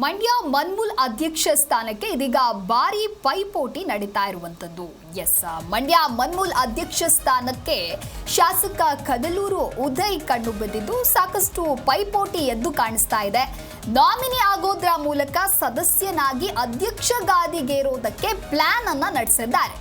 ಮಂಡ್ಯ ಮನ್ಮುಲ್ ಅಧ್ಯಕ್ಷ ಸ್ಥಾನಕ್ಕೆ ಇದೀಗ ಭಾರಿ ಪೈಪೋಟಿ ನಡೀತಾ ಇರುವಂತದ್ದು ಎಸ್, ಮಂಡ್ಯ ಮನ್ಮುಲ್ ಅಧ್ಯಕ್ಷ ಸ್ಥಾನಕ್ಕೆ ಶಾಸಕ ಕದಲೂರು ಉದಯ್ ಕಣ್ಣು ಬಂದಿದ್ದು ಸಾಕಷ್ಟು ಪೈಪೋಟಿ ಎದ್ದು ಕಾಣಿಸ್ತಾ ಇದೆ. ನಾಮಿನಿ ಆಗೋದ್ರ ಮೂಲಕ ಸದಸ್ಯನಾಗಿ ಅಧ್ಯಕ್ಷ ಗಾದಿಗೇರೋದಕ್ಕೆ ಪ್ಲಾನ್ ಅನ್ನ ನಡೆಸಿದ್ದಾರೆ.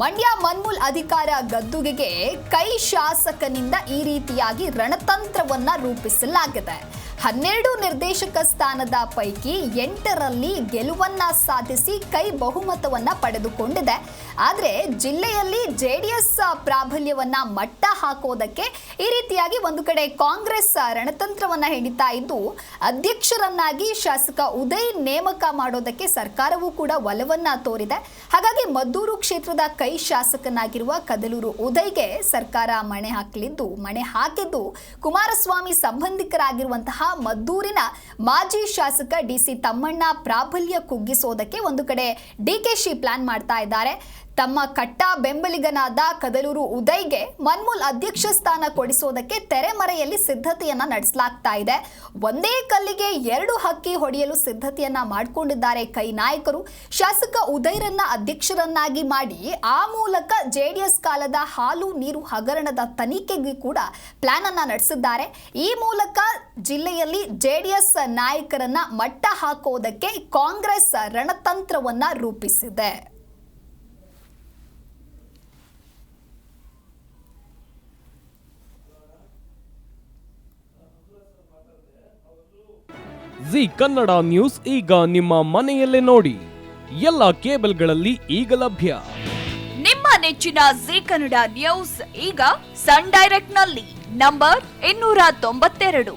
ಮಂಡ್ಯ ಮನ್ಮುಲ್ ಅಧಿಕಾರ ಗದ್ದುಗೆಗೆ ಕೈ ಶಾಸಕನಿಂದ ಈ ರೀತಿಯಾಗಿ ರಣತಂತ್ರವನ್ನ ರೂಪಿಸಲಾಗಿದೆ. ಹನ್ನೆರಡು ನಿರ್ದೇಶಕ ಸ್ಥಾನದ ಪೈಕಿ ಎಂಟರಲ್ಲಿ ಗೆಲುವನ್ನ ಸಾಧಿಸಿ ಕೈ ಬಹುಮತವನ್ನ ಪಡೆದುಕೊಂಡಿದೆ. ಆದರೆ ಜಿಲ್ಲೆಯಲ್ಲಿ ಜೆಡಿಎಸ್ ಪ್ರಾಬಲ್ಯವನ್ನ ಮಟ್ಟ ಹಾಕೋದಕ್ಕೆ ಈ ರೀತಿಯಾಗಿ ಒಂದು ಕಡೆ ಕಾಂಗ್ರೆಸ್ ರಣತಂತ್ರವನ್ನ ಹೆಣಿತಾ ಇದ್ದು, ಅಧ್ಯಕ್ಷರನ್ನಾಗಿ ಶಾಸಕ ಉದಯ್ ನೇಮಕ ಮಾಡೋದಕ್ಕೆ ಸರ್ಕಾರವೂ ಕೂಡ ಒಲವನ್ನ ತೋರಿದೆ. ಹಾಗಾಗಿ ಮದ್ದೂರು ಕ್ಷೇತ್ರದ ಕೈ ಶಾಸಕನಾಗಿರುವ ಕದಲೂರು ಉದಯ್ಗೆ ಸರ್ಕಾರ ಮಣೆ ಹಾಕಲಿದ್ದು, ಮಣೆ ಹಾಕಿದ್ದು ಕುಮಾರಸ್ವಾಮಿ ಸಂಬಂಧಿಕರಾಗಿರುವಂತಹ ಮದ್ದೂರಿನ ಮಾಜಿ ಶಾಸಕ ಡಿ ಸಿ ತಮ್ಮಣ್ಣ ಪ್ರಾಬಲ್ಯ ಕುಗ್ಗಿಸೋದಕ್ಕೆ ಒಂದು ಕಡೆ ಡಿ ಕೆ ಶಿ ಪ್ಲಾನ್ ಮಾಡ್ತಾ ಇದ್ದಾರೆ. ತಮ್ಮ ಕಟ್ಟ ಬೆಂಬಲಿಗನಾದ ಕದಲೂರು ಉದಯ್ಗೆ ಮನ್ಮೂಲ್ ಅಧ್ಯಕ್ಷ ಸ್ಥಾನ ಕೊಡಿಸೋದಕ್ಕೆ ತೆರೆಮರೆಯಲ್ಲಿ ಸಿದ್ಧತೆಯನ್ನ ನಡೆಸಲಾಗ್ತಾ ಇದೆ. ಒಂದೇ ಕಲ್ಲಿಗೆ ಎರಡು ಹಕ್ಕಿ ಹೊಡೆಯಲು ಸಿದ್ಧತೆಯನ್ನ ಮಾಡಿಕೊಂಡಿದ್ದಾರೆ ಕೈ ನಾಯಕರು. ಶಾಸಕ ಉದಯ್ರನ್ನ ಅಧ್ಯಕ್ಷರನ್ನಾಗಿ ಮಾಡಿ ಆ ಮೂಲಕ ಜೆಡಿಎಸ್ ಕಾಲದ ಹಾಲು ನೀರು ಹಗರಣದ ತನಿಖೆಗೆ ಕೂಡ ಪ್ಲಾನ್ ಅನ್ನ ನಡೆಸಿದ್ದಾರೆ. ಈ ಮೂಲಕ ಜಿಲ್ಲೆಯಲ್ಲಿ ಜೆಡಿಎಸ್ ನಾಯಕರನ್ನ ಮಟ್ಟ ಹಾಕೋದಕ್ಕೆ ಕಾಂಗ್ರೆಸ್ ರಣತಂತ್ರವನ್ನ ರೂಪಿಸಿದೆ. ಜಿ ಕನ್ನಡ ನ್ಯೂಸ್ ಈಗ ನಿಮ್ಮ ಮನೆಯಲ್ಲೇ ನೋಡಿ. ಎಲ್ಲ ಕೇಬಲ್ಗಳಲ್ಲಿ ಈಗ ಲಭ್ಯ. ನಿಮ್ಮ ನೆಚ್ಚಿನ ಜಿ ಕನ್ನಡ ನ್ಯೂಸ್ ಈಗ ಸನ್ ಡೈರೆಕ್ಟ್ನಲ್ಲಿ ನಂಬರ್ ಇನ್ನೂರ ತೊಂಬತ್ತೆರಡು.